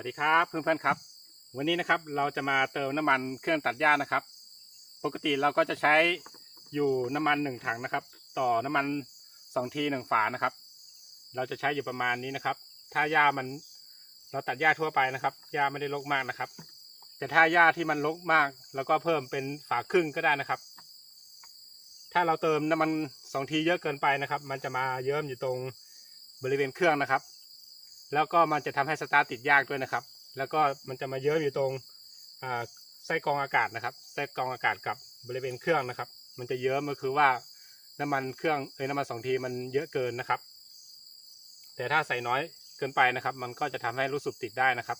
วัสดีครับเพื่อนๆครับ วันนี้นะครับเราจะมาเติมน้ำมันเครื่องตัดหญ้านะครับ ปกติเราก็จะใช้อยู่น้ำมันหนึ่งถังนะครับ ต่อน้ำมันสองทีหนึ่งฝานะครับ เราจะใช้อยู่ประมาณนี้นะครับ ถ้าหญ้ามันเราตัดหญ้าทั่วไปนะครับหญ้าไม่ได้รกมากนะครับ แต่ถ้าหญ้าที่มันรกมากเราก็เพิ่มเป็นฝาครึ่งก็ได้นะครับ ถ้าเราเติมน้ำมันสองทีเยอะเกินไปนะครับ มันจะมาเยิ้มอยู่ตรงบริเวณเครื่องนะครับ แล้วก็มันจะทำให้สตาร์ติดยากด้วยนะครับ แล้วก็มันจะมาเยิ้มอยู่ตรงอ่าไส้กรองอากาศนะครับไส้กรองอากาศกับบริเวณเครื่องนะครับ มันจะเยิ้มก็คือว่าน้ำมันเครื่องเอ้ยน้ำมันสองทีมันเยอะเกินนะครับ แต่ถ้าใส่น้อยเกินไปนะครับ มันก็จะทำให้รู้สึกติดได้นะครับ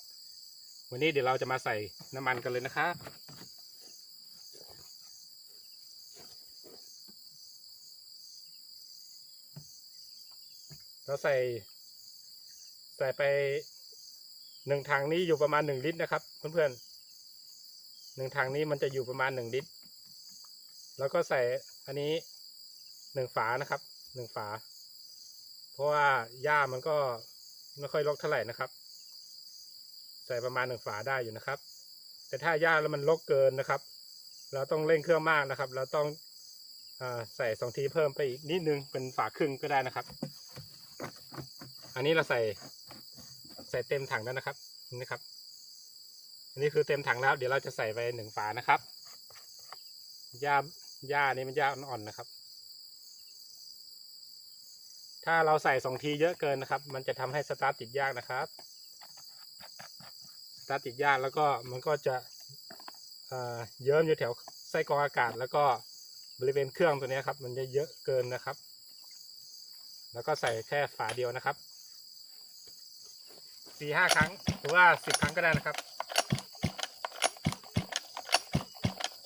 วันนี้เดี๋ยวเราจะมาใส่น้ำมันกันเลยนะครับเราใส่ ใส่ไปหนึ่งถังนี้อยู่ประมาณหนึ่งลิตรนะครับเพื่อนๆหนึ่งถังนี้มันจะอยู่ประมาณหนึ่งลิตร แล้วก็ใส่อันนี้หนึ่งฝานะครับหนึ่งฝา เพราะว่าหญ้ามันก็ไม่ค่อยรกเท่าไหร่นะครับ ใส่ประมาณหนึ่งฝาได้อยู่นะครับ แต่ถ้าหญ้าแล้วมันรกเกินนะครับ เราต้องเร่งเครื่องมากนะครับ เราต้องอใส่สองทีเพิ่มไปอีกนิดนึงเป็นฝาครึ่งก็ได้นะครับ อันนี้เราใส่ ใส่เต็มถังแล้วนะครับนี่นะครับ อันนี้คือเต็มถังแล้ว เดี๋ยวเราจะใส่ไปหนึ่งฝานะครับหญ้าหญ้านี่มันหญ้าอ่อนๆนะครับ ถ้าเราใส่สองทีเยอะเกินนะครับ มันจะทำให้สตาร์ทติดยากนะครับ สตาร์ทติดยากแล้วก็มันก็จะเอ่อเยิ้มอยู่แถวไส้กรองอากาศ แล้วก็บริเวณเครื่องตัวนี้ครับ มันจะเยอะเกินนะครับ แล้วก็ใส่แค่ฝาเดียวนะครับ สี่ห้าครั้ง หรือว่าสิบครั้งก็ได้นะครับ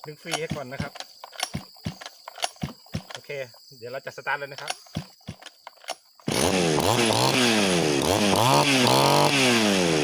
ดึงฟรีให้ก่อนนะครับ โอเค เดี๋ยวเราจะสตาร์ทเลยนะครับ Om